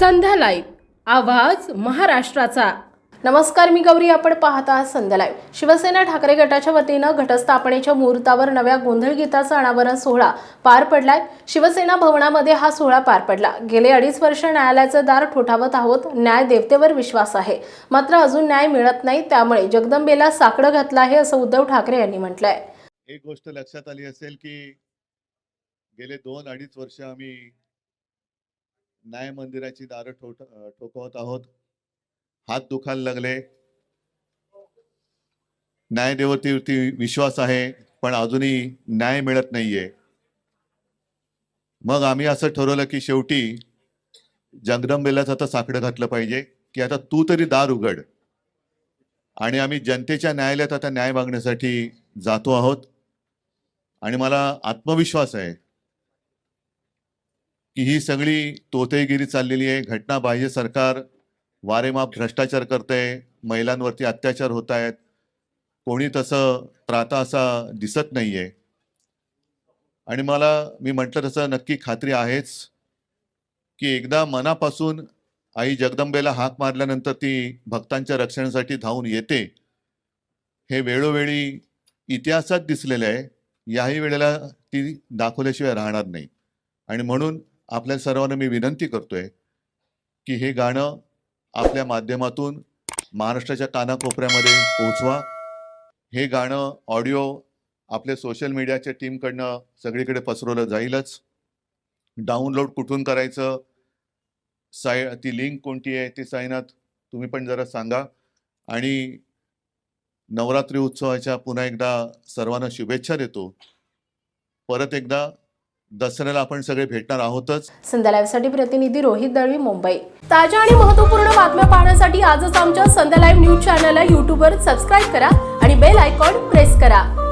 संध्या live आवाज महाराष्ट्राचा. नमस्कार मी गौरी. आपण पाहत आहात संध्या लाईव्ह. शिवसेना ठाकरे गटाच्या वतीनं घटस्थापनेच्या मुहूर्तावर नव्या गोंधळ गीताचा अनावरण सोहळा पार पडलाय. शिवसेना भवनामध्ये हा सोहळा पार पडला. गेले अडीच वर्ष न्यायालयाचं दार ठोठावत आहोत न्याय देवतेवर विश्वास आहे. मात्र अजून न्याय मिळत नाही त्यामुळे जगदंबेला साकडं घातलं आहे असं उद्धव ठाकरे यांनी म्हटलंय. एक गोष्ट लक्षात आली असेल की गेले दोन अडीच वर्ष आम्ही न्याय मंदिराची दारं ठोठ ठोकवत आहोत. हात दुखायला लागले. न्यायदेवतेवरती विश्वास आहे पण अजूनही न्याय मिळत नाहीये. मग आम्ही असं ठरवलं की शेवटी जगदंबेलाच आता साकडं घातलं पाहिजे की आता तू तरी दार उघड. आणि आम्ही जनतेच्या न्यायालयात आता न्याय मागण्यासाठी जातो आहोत. आणि मला आत्मविश्वास आहे की ही सगळी तोतेगिरी चाललेली आहे. घटनाबाह्य सरकार वारेमाप भ्रष्टाचार करते महिलांवरती अत्याचार होत आहेत कोणी तसं त्राता असा दिसत नाहीये. आणि मला मी म्हटलं तसं नक्की खात्री आहेच की एकदा मनापासून आई जगदंबेला हाक मारल्यानंतर ती भक्तांच्या रक्षणासाठी धावून येते. हे वेळोवेळी इतिहासात दिसलेलं आहे. याही वेळेला ती दाखवल्याशिवाय राहणार नाही. आणि म्हणून आपल्या सर्वांना मी विनंती करतोय की हे गाणं आपल्या माध्यमातून महाराष्ट्राच्या कानाकोपऱ्यामध्ये पोहोचवा. हे गाणं ऑडिओ आपल्या सोशल मीडियाच्या टीमकडनं सगळीकडे पसरवलं जाईलच. डाउनलोड कुठून करायचं? साय ती लिंक कोणती आहे? ती साईनाथ तुम्ही पण जरा सांगा. आणि नवरात्री उत्सवाच्या पुन्हा एकदा सर्वांना शुभेच्छा देतो. परत एकदा दसऱ्याला आपण सगळे भेटणार आहोतच. संध्या प्रतिनिधी रोहित दळवी मुंबई. ताज्या आणि महत्त्वपूर्ण बातम्या पाहण्यासाठी आजच आमच्या संध्या लाईव्ह न्यूज चॅनलला युट्यूबवर सबस्क्राईब करा आणि बेल आयकॉन प्रेस करा.